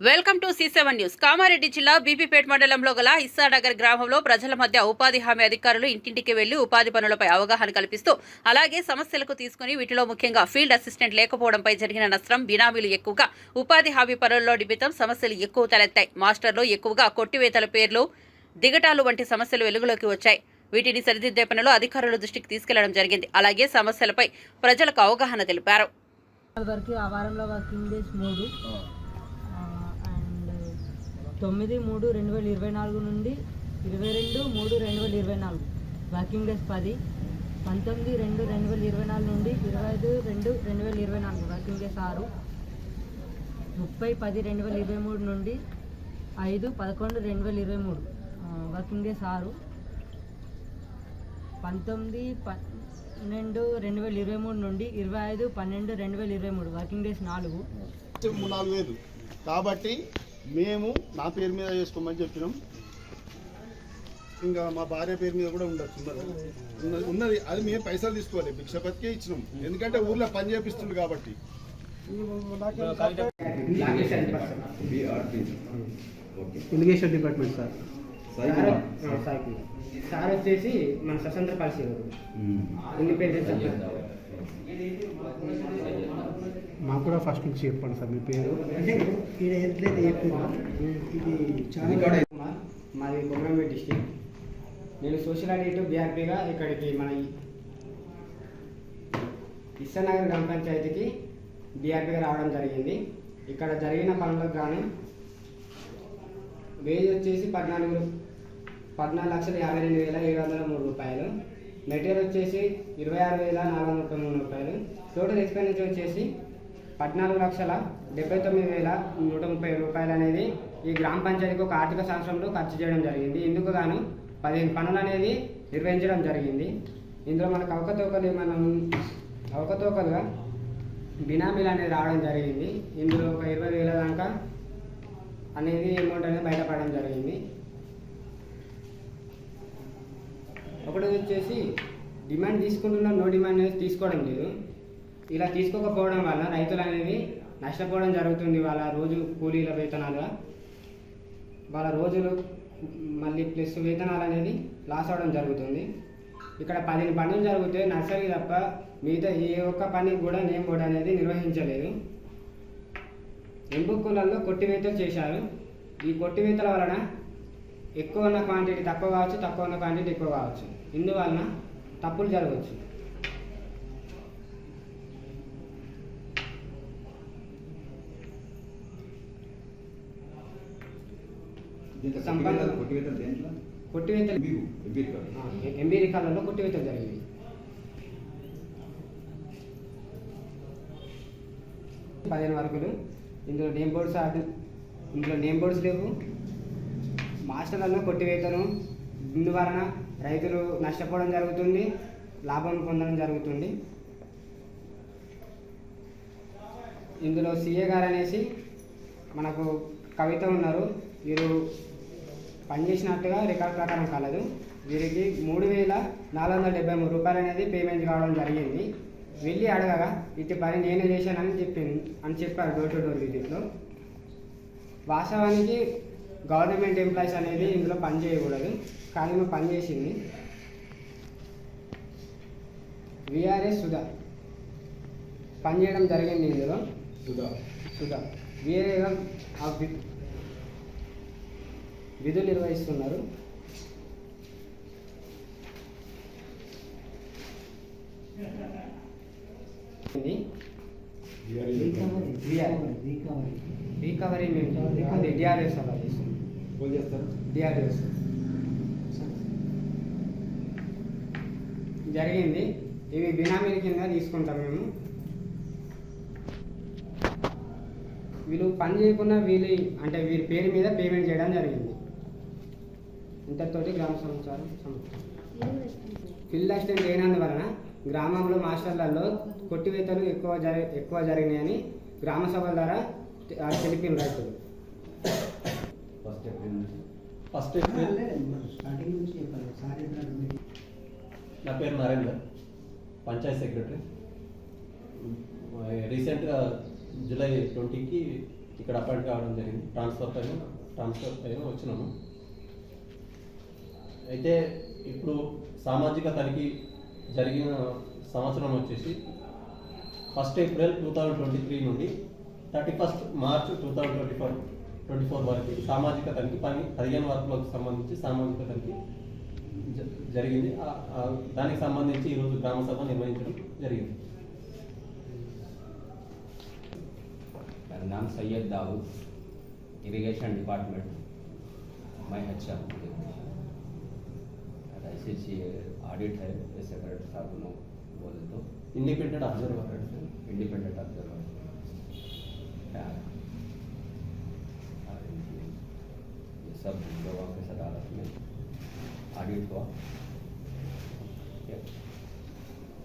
Welcome to C seven news. Kamareddy జిల్లా బీపీపేట మండలంలో గల ఇస్సానగర్ గ్రామంలో ప్రజల మధ్య ఉపాధి హామీ అధికారులు ఇంటింటికి వెళ్ళి ఉపాధి పనులపై అవగాహన కల్పిస్తూ అలాగే సమస్యలకు తీసుకుని వీటిలో ముఖ్యంగా ఫీల్డ్ అసిస్టెంట్ లేకపోవడంపై జరిగిన నష్టం బినామీలు ఎక్కువగా ఉపాధి హామీ పనుల్లో నిమిత్తం సమస్యలు ఎక్కువ తలెత్తాయి. మాస్టర్లు ఎక్కువగా కొట్టివేతల పేర్లు దిగటాలు వంటి సమస్యలు వెలుగులోకి వచ్చాయి. వీటిని సరిదిద్దే పనులు అధికారుల దృష్టికి తీసుకెళ్ళడం జరిగింది. అలాగే సమస్యలపై ప్రజలకు అవగాహన తెలిపారు. తొమ్మిది మూడు రెండు వేల ఇరవై నాలుగు నుండి ఇరవై రెండు మూడు రెండు వేల ఇరవై నాలుగు. వర్కింగ్ డేస్ పది పంతొమ్మిది రెండు రెండు వేల ఇరవై నాలుగు నుండి ఇరవై ఐదు రెండు రెండు వేల ఇరవై నాలుగు. వర్కింగ్ డేస్ ఆరు ముప్పై పది రెండు వేల ఇరవై మూడు నుండి ఐదు పదకొండు రెండు వేల ఇరవై మూడు. వర్కింగ్ డేస్ ఆరు పంతొమ్మిది పన్నెండు రెండు వేల ఇరవై మూడు నుండి ఇరవై ఐదు పన్నెండు రెండు వేల ఇరవై మూడు. వర్కింగ్ డేస్ నాలుగు. కాబట్టి మేము నా పేరు మీద చేసుకోమని చెప్పినాం. ఇంకా మా భార్య పేరు మీద కూడా ఉండొచ్చు ఉన్నది. అది మేము పైసలు తీసుకోవాలి భిక్షపతికే ఇచ్చినాం. ఎందుకంటే ఊర్లో పని చేపిస్తుంది కాబట్టి. Irrigation department sir. సార్ వచ్చేసి మన స్వతంత్ర ఇండిపెండెంట్ సభ్యుడు. మాకు కూడా ఫస్ట్ నుంచి చెప్పండి సార్ మీ పేరు? కుమార్, మాది కొమరంపేట డిస్టిక్. నేను సోషల్ ఆడిటర్ బీఆర్పీగా ఇక్కడికి మన ఇస్సానగర్ గ్రామ పంచాయతీకి బీఆర్పీగా రావడం జరిగింది. ఇక్కడ జరిగిన పనులకు గాను వేజ్ వచ్చేసి పద్నాలుగు పద్నాలుగు లక్షల యాభై రెండు వేల ఏడు వందల మూడు రూపాయలు. మెటీరియల్ వచ్చేసి ఇరవై ఆరు వేల నాలుగు వందల ముప్పై మూడు రూపాయలు. టోటల్ ఎక్స్పెండిచర్ వచ్చేసి పద్నాలుగు లక్షల డెబ్బై తొమ్మిది వేల నూట ముప్పై రూపాయలు అనేది ఈ గ్రామ పంచాయతీకి ఒక ఆర్థిక సంవత్సరంలో ఖర్చు చేయడం జరిగింది. ఇందుకు గాను పదిహేను పనులు అనేది నిర్వహించడం జరిగింది. ఇందులో మనకు అవకతవకలు మనం అవకతవకలుగా బినామీలు అనేది రావడం జరిగింది. ఇందులో ఒక ఇరవై వేల దాకా అనేది అమౌంట్ అనేది బయటపడడం జరిగింది. ఒకటి వచ్చేసి డిమాండ్ తీసుకుంటున్న నో డిమాండ్ అనేది తీసుకోవడం లేదు. ఇలా తీసుకోకపోవడం వల్ల రైతులు అనేది నష్టపోవడం జరుగుతుంది వాళ్ళ రోజు కూలీల వేతనాలుగా. వాళ్ళ రోజులు మళ్ళీ ప్లస్ వేతనాలు అనేది లాస్ అవ్వడం జరుగుతుంది. ఇక్కడ పదిహేను పనులు జరిగితే నర్సరీ తప్ప మిగతా ఏ ఒక్క పని కూడా నేమ్ బోర్డు అనేది నిర్వహించలేదు. ఎంపుక్కులలో కొట్టివేతలు చేశారు. ఈ కొట్టివేతల వలన ఎక్కువ ఉన్న క్వాంటిటీ తక్కువ కావచ్చు తక్కువ ఉన్న క్వాంటిటీ ఎక్కువ కావచ్చు. ఇందువలన తప్పులు జరగవచ్చు. సంపన్న కొట్టివేతలు జరిగింది పదిహేను వరకులు. ఇందులో నేమ్ బోర్డ్స్ ఇందులో నేమ్ బోర్డ్స్ లేవు. మాస్టర్లను కొట్టివేతను ఇందువలన రైతులు నష్టపోవడం జరుగుతుంది లాభం పొందడం జరుగుతుంది. ఇందులో సీఏ గారు అనేసి మనకు కవిత ఉన్నారు. వీరు పనిచేసినట్టుగా రికార్డ్ ప్రకారం కాలేదు. వీరికి మూడు వేల నాలుగు వందల డెబ్బై మూడు రూపాయలు అనేది పేమెంట్ కావడం జరిగింది. వెళ్ళి అడగగా ఇటు పని నేనే చేశానని చెప్పింది అని చెప్పారు డోర్ టు డోర్ విజిట్లో. వాస్తవానికి గవర్నమెంట్ ఎంప్లాయీస్ అనేది ఇందులో పని చేయకూడదు. కానీ మేము పని చేసింది. విఆర్ఎస్ సుధా. పని చేయడం జరిగింది ఇందులో. సుధా. వేరేగా ఆ వి- విధులు నిర్వహిస్తున్నారు. ఇది రికవరీ మేము అది డిఆర్ఎస్ అలా చేస్తారు డిఆర్ఎస్ జరిగింది. ఇవి బినామీల కింద తీసుకుంటాం మేము. వీళ్ళు పని చేయకుండా వీళ్ళు అంటే వీరి పేరు మీద పేమెంట్ చేయడం జరిగింది. ఇంతటితోటి గ్రామ సమాచారం ఫీల్డ్ అసిస్టెంట్ లేనందువలన గ్రామంలో మాస్టర్లలో కొట్టివేతలు ఎక్కువ జరి ఎక్కువ జరిగినాయని గ్రామ సభల ద్వారా తెలిపిన రైతులు. ఫస్ట్ ఏప్రిల్ నా పేరు నరేందర్ పంచాయత్ సెక్రటరీ. రీసెంట్గా జూలై ట్వంటీకి ఇక్కడ అపాయింట్ కావడం జరిగింది. ట్రాన్స్ఫర్ పైన ట్రాన్స్ఫర్ పైన వచ్చినాము. అయితే ఇప్పుడు సామాజిక తనిఖీ జరిగిన సంవత్సరం వచ్చేసి first April two thousand twenty three నుండి thirty first March two thousand twenty four. Twenty four వరకు సామాజిక తనిఖీ పని పదిహేను వర్కులకు సంబంధించి సామాజిక తనిఖీ జ- జరిగింది ఆ- ఆ దానికి సంబంధించి ఈరోజు గ్రామ సభ నిర్వహించడం జరిగింది मेरा नाम सैयद दाऊद इरिगेशन डिपार्टमेंट मैं अच्छा हूँ ऐसे चाहिए ऑडिट है सेक्रेटरी साहब को बोले तो ఇండిపెండెంట్ అబ్జర్వర్ इंडिपेंडेंट ऑब्जर्वर 사람들이 너와 회사 나갔으면 아리와 예.